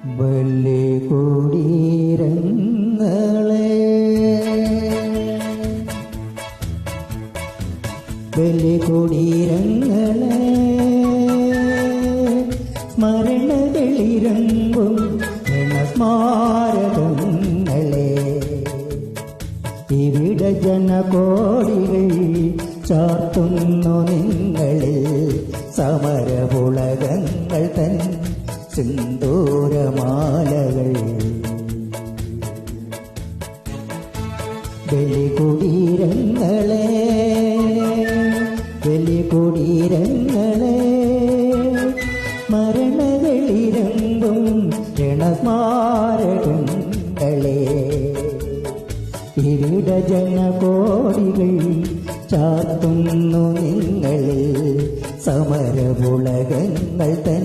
ബലി കുടീരങ്ങളെ ബലി കുടീരങ്ങളെ സ്മരണകളിരമ്പും സ്മാരകങ്ങളെ ഇവിടെ ജനകോടികൾ ചാർത്തുന്നു നിങ്ങളിൽ സമരപുളകങ്ങൾ തൻ സിന്ദൂരമാലകൾ. ബലികുടീരങ്ങളെ ബലികുടീരങ്ങളെ. മരണകളിരമ്പും രണസ്മാരകങ്ങളെ ഇവിടെ ജനകോടികൾ ചാത്തുന്നു നിങ്ങളിൽ സമരമുളകങ്ങൾ തൻ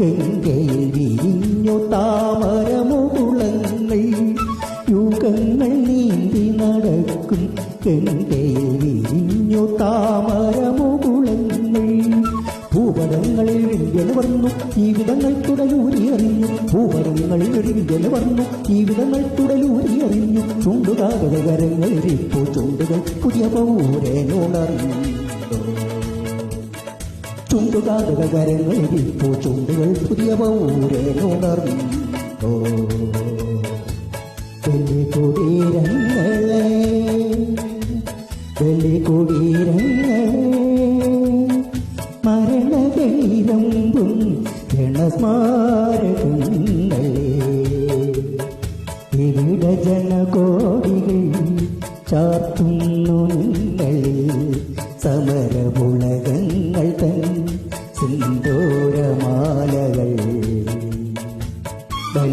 ഗംഗയിൽ വിരിഞ്ഞു താമരമുകുളങ്ങൾ. യുഗങ്ങൾ നീന്തി നടക്കും ഗംഗയിൽ വിരിഞ്ഞു താമരമുകുളങ്ങൾ. ഭൂപടങ്ങളിൽ വിദ്യന് വന്നു ജീവിതങ്ങൾ തുടലൂരി അറിഞ്ഞു. ഭൂപടങ്ങളിൽ ഒരു വന്നു ജീവിതങ്ങൾ തുടലൂരി അറിഞ്ഞു. ചുണ്ടുകാകരങ്ങളിരിപ്പു ചുണ്ടുകൾ പുതിയ പൗരനുണർന്നു ചുണ്ടുകാകരങ്ങളിരിപ്പു ചുണ്ടുകൾ പുതിയ പൗരനുണർന്നു വെള്ളിക്കുടീരങ്ങളെ വെള്ളിക്കുടീരങ്ങളെ മരണകീരമ്പും ഗണസ്മാരകങ്ങളെ. ഇവിടെ ജനകോടികൾ ചാർത്തുന്നു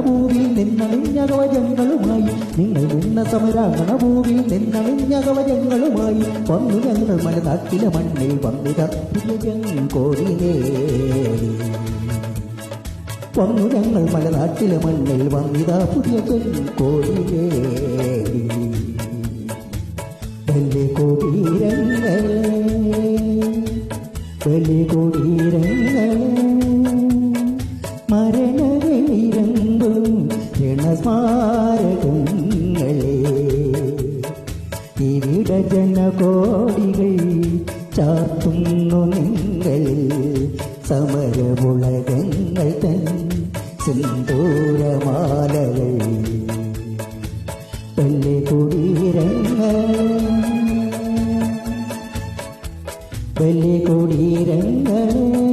ഭൂമിയിൽ നിന്നണിഞ്ഞ കവചങ്ങളുമായി. നിങ്ങൾ നിന്ന സമരാങ്കണ ഭൂമിയിൽ നിന്നണിഞ്ഞ കവചങ്ങളുമായി. വന്നു ഞങ്ങൾ മലനാട്ടിലെ മണ്ണിൽ വന്നിത കോരിനേരി വന്നു ഞങ്ങൾ മലനാട്ടിലെ മണ്ണിൽ വന്നിതാ പുതിയ വലിയ ഇവിടെ ജനകോടികൾ ചാർത്തുന്നു നിങ്ങൾ. സമരമുളകങ്ങൾ തൻ സിന്ദൂരമാലകൾ. വലിയ കുടീരങ്ങൾ. വലിയ കുടീരങ്ങൾ.